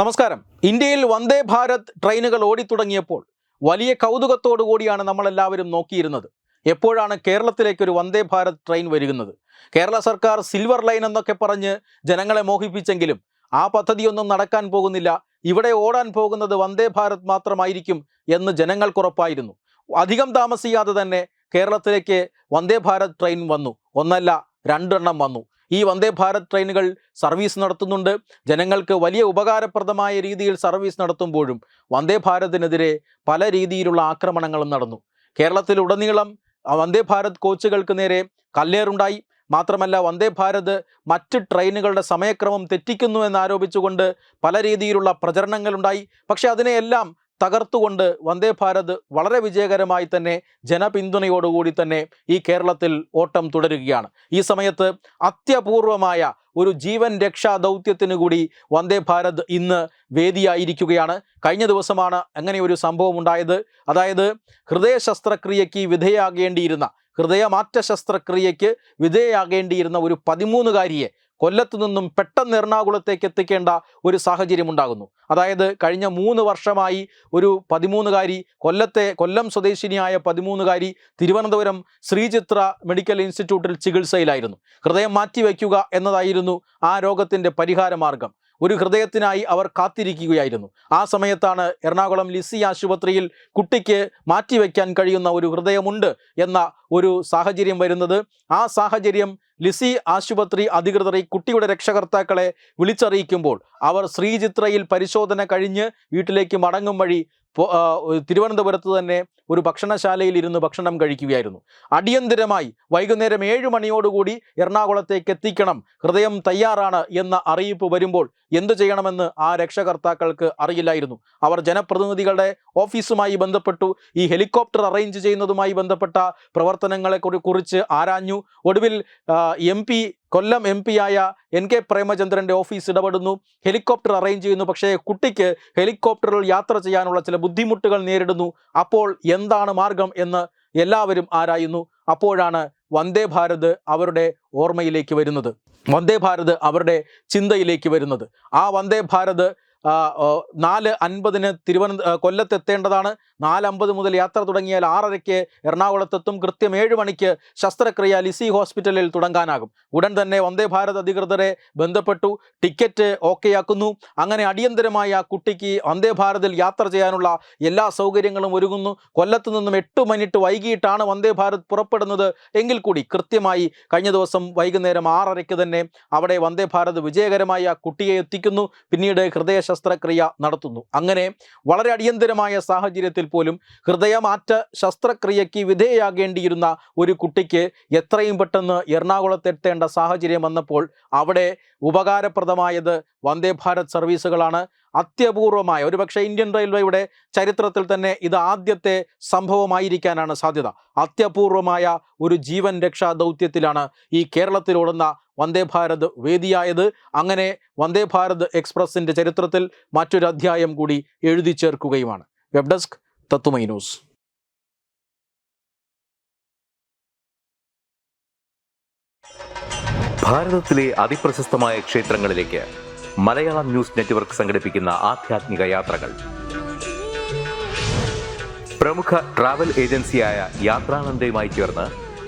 നമസ്കാരം. ഇന്ത്യയിൽ വന്ദേ ഭാരത് ട്രെയിനുകൾ ഓടിത്തുടങ്ങിയപ്പോൾ വലിയ കൗതുകത്തോടു കൂടിയാണ് നമ്മളെല്ലാവരും നോക്കിയിരുന്നത്. എപ്പോഴാണ് കേരളത്തിലേക്ക് ഒരു വന്ദേ ഭാരത് ട്രെയിൻ വരുന്നത്? കേരള സർക്കാർ സിൽവർ ലൈൻ എന്നൊക്കെ പറഞ്ഞ് ജനങ്ങളെ മോഹിപ്പിച്ചെങ്കിലും ആ പദ്ധതിയൊന്നും നടക്കാൻ പോകുന്നില്ല. ഇവിടെ ഓടാൻ പോകുന്നത് വന്ദേ ഭാരത് മാത്രമായിരിക്കും എന്ന് ജനങ്ങൾക്കുറപ്പായിരുന്നു അധികം താമസിയാതെ തന്നെ കേരളത്തിലേക്ക് വന്ദേ ഭാരത് ട്രെയിൻ വന്നു. ഒന്നല്ല രണ്ടെണ്ണം വന്നു. ഈ വന്ദേ ഭാരത് ട്രെയിനുകൾ സർവീസ് നടത്തുന്നുണ്ട്. ജനങ്ങൾക്ക് വലിയ ഉപകാരപ്രദമായ രീതിയിൽ സർവീസ് നടത്തുമ്പോഴും വന്ദേ ഭാരതിനെതിരെ പല രീതിയിലുള്ള ആക്രമണങ്ങളും നടന്നു. കേരളത്തിലുടനീളം വന്ദേ ഭാരത് കോച്ചുകൾക്ക് നേരെ കല്ലേറുണ്ടായി. മാത്രമല്ല വന്ദേ ഭാരത് മറ്റ് ട്രെയിനുകളുടെ സമയക്രമം തെറ്റിക്കുന്നു എന്നാരോപിച്ചുകൊണ്ട് പല രീതിയിലുള്ള പ്രചരണങ്ങളുണ്ടായി. പക്ഷേ അതിനെയെല്ലാം തകർത്തുകൊണ്ട് വന്ദേ ഭാരത് വളരെ വിജയകരമായി തന്നെ ജനപിന്തുണയോടുകൂടി തന്നെ ഈ കേരളത്തിൽ ഓട്ടം തുടരുകയാണ്. ഈ സമയത്ത് അത്യപൂർവമായ ഒരു ജീവൻ രക്ഷാ ദൗത്യത്തിന് കൂടി വന്ദേ ഭാരത് ഇന്ന് വേദിയായിരിക്കുകയാണ്. കഴിഞ്ഞ ദിവസമാണ് അങ്ങനെ ഒരു സംഭവം ഉണ്ടായത്. അതായത് ഹൃദയ ശസ്ത്രക്രിയയ്ക്ക് വിധേയാകേണ്ടിയിരുന്ന ഹൃദയമാറ്റ ശസ്ത്രക്രിയയ്ക്ക് വിധേയാകേണ്ടിയിരുന്ന ഒരു പതിമൂന്നുകാരിയെ കൊല്ലത്തു നിന്നും പെട്ടെന്ന് എറണാകുളത്തേക്ക് എത്തിക്കേണ്ട ഒരു സാഹചര്യം ഉണ്ടാകുന്നു. അതായത് കഴിഞ്ഞ മൂന്ന് വർഷമായി ഒരു പതിമൂന്നുകാരി കൊല്ലത്തെ കൊല്ലം സ്വദേശിനിയായ പതിമൂന്നുകാരി തിരുവനന്തപുരം ശ്രീചിത്ര മെഡിക്കൽ ഇൻസ്റ്റിറ്റ്യൂട്ടിൽ ചികിത്സയിലായിരുന്നു. ഹൃദയം മാറ്റിവെക്കുക എന്നതായിരുന്നു ആ രോഗത്തിന്റെ പരിഹാര മാർഗം ഒരു ഹൃദയത്തിനായി അവർ കാത്തിരിക്കുകയായിരുന്നു. ആ സമയത്താണ് എറണാകുളം ലിസി ആശുപത്രിയിൽ കുട്ടിക്ക് മാറ്റിവെക്കാൻ കഴിയുന്ന ഒരു ഹൃദയമുണ്ട് എന്ന ഒരു സാഹചര്യം വരുന്നത്. ആ സാഹചര്യം ലിസി ആശുപത്രി അധികൃതർ ഈ കുട്ടിയുടെ രക്ഷകർത്താക്കളെ വിളിച്ചറിയിക്കുമ്പോൾ അവർ ശ്രീചിത്രയിൽ പരിശോധന കഴിഞ്ഞ് വീട്ടിലേക്ക് മടങ്ങും വഴി തിരുവനന്തപുരത്ത് തന്നെ ഒരു ഭക്ഷണശാലയിൽ ഇരുന്ന് ഭക്ഷണം കഴിക്കുകയായിരുന്നു. അടിയന്തിരമായി വൈകുന്നേരം ഏഴ് മണിയോടുകൂടി എറണാകുളത്തേക്ക് എത്തിക്കണം. ഹൃദയം തയ്യാറാണ് എന്ന അറിയിപ്പ് വരുമ്പോൾ എന്തു ചെയ്യണമെന്ന് ആ രക്ഷകർത്താക്കൾക്ക് അറിയില്ലായിരുന്നു. അവർ ജനപ്രതിനിധികളുടെ ഓഫീസുമായി ബന്ധപ്പെട്ടു ഈ ഹെലികോപ്റ്റർ അറേഞ്ച് ചെയ്യുന്നതുമായി ബന്ധപ്പെട്ട പ്രവർത്തനങ്ങളെ കുറിച്ച് ആരാഞ്ഞു. ഒടുവിൽ എം കൊല്ലം എം പി ആയ എൻ കെ പ്രേമചന്ദ്രന്റെ ഓഫീസ് ഇടപെടുന്നു. ഹെലികോപ്റ്റർ അറേഞ്ച് ചെയ്യുന്നു. പക്ഷേ കുട്ടിക്ക് ഹെലികോപ്റ്ററിൽ യാത്ര ചെയ്യാനുള്ള ചില ബുദ്ധിമുട്ടുകൾ നേരിടുന്നു. അപ്പോൾ എന്താണ് മാർഗം എന്ന് എല്ലാവരും ആരായുന്നു. അപ്പോഴാണ് വന്ദേ ഭാരത് അവരുടെ ഓർമ്മയിലേക്ക് വരുന്നത്. വന്ദേ ഭാരത് അവരുടെ ചിന്തയിലേക്ക് വരുന്നത്. ആ വന്ദേ ഭാരത് നാല് അൻപതിന് തിരുവനന്ത കൊല്ലത്ത് കൊല്ലത്തെത്തേണ്ടതാണ്. നാല് അമ്പത് മുതൽ യാത്ര തുടങ്ങിയാൽ ആറരയ്ക്ക് എറണാകുളത്തെത്തും. കൃത്യം ഏഴ് മണിക്ക് ശസ്ത്രക്രിയ ലിസി ഹോസ്പിറ്റലിൽ തുടങ്ങാനാകും. ഉടൻ തന്നെ വന്ദേ ഭാരത് അധികൃതരെ ബന്ധപ്പെട്ടു. ടിക്കറ്റ് ഓക്കെയാക്കുന്നു. അങ്ങനെ അടിയന്തരമായി ആ കുട്ടിക്ക് വന്ദേ ഭാരതിൽ യാത്ര ചെയ്യാനുള്ള എല്ലാ സൗകര്യങ്ങളും ഒരുങ്ങുന്നു. കൊല്ലത്ത് നിന്നും എട്ട് മിനിറ്റ് വൈകിട്ടാണ് വന്ദേ ഭാരത് പുറപ്പെടുന്നത് എങ്കിൽ കൂടി കൃത്യമായി കഴിഞ്ഞ ദിവസം വൈകുന്നേരം ആറരയ്ക്ക് തന്നെ അവിടെ വന്ദേ ഭാരത് വിജയകരമായി ആ കുട്ടിയെ എത്തിക്കുന്നു. പിന്നീട് ഹൃദയ ശസ്ത്രക്രിയ നടത്തുന്നു. അങ്ങനെ വളരെ അടിയന്തരമായ സാഹചര്യത്തിൽ പോലും ഹൃദയമാറ്റ ശസ്ത്രക്രിയയ്ക്ക് വിധേയയാകേണ്ടിയിരുന്ന ഒരു കുട്ടിക്ക് എത്രയും പെട്ടെന്ന് എറണാകുളത്തെത്തേണ്ട സാഹചര്യം വന്നപ്പോൾ അവിടെ ഉപകാരപ്രദമായത് വന്ദേ ഭാരത് സർവീസുകളാണ്. അത്യപൂർവമായ ഒരുപക്ഷെ ഇന്ത്യൻ റെയിൽവേയുടെ ചരിത്രത്തിൽ തന്നെ ഇത് ആദ്യത്തെ സംഭവമായിരിക്കാനാണ് സാധ്യത. അത്യപൂർവമായ ഒരു ജീവൻ രക്ഷാ ദൗത്യത്തിലാണ് ഈ കേരളത്തിലോടുന്ന വന്ദേ ഭാരത് വേദിയായത്. അങ്ങനെ വന്ദേ ഭാരത് എക്സ്പ്രസിന്റെ ചരിത്രത്തിൽ മറ്റൊരു അധ്യായം കൂടി എഴുതി ചേർക്കുകയുമാണ്. വെബ് ഡെസ്ക് തത്തുമൈ ന്യൂസ് ഭാരതത്തിലെ അതിപ്രശസ്തമായ ക്ഷേത്രങ്ങളിലേക്ക് മലയാളം ന്യൂസ് നെറ്റ്വർക്ക് യാത്രകൾ. പ്രമുഖ ട്രാവൽ ഏജൻസിയായ യാത്രാനന്ദയുമായി ചേർന്ന്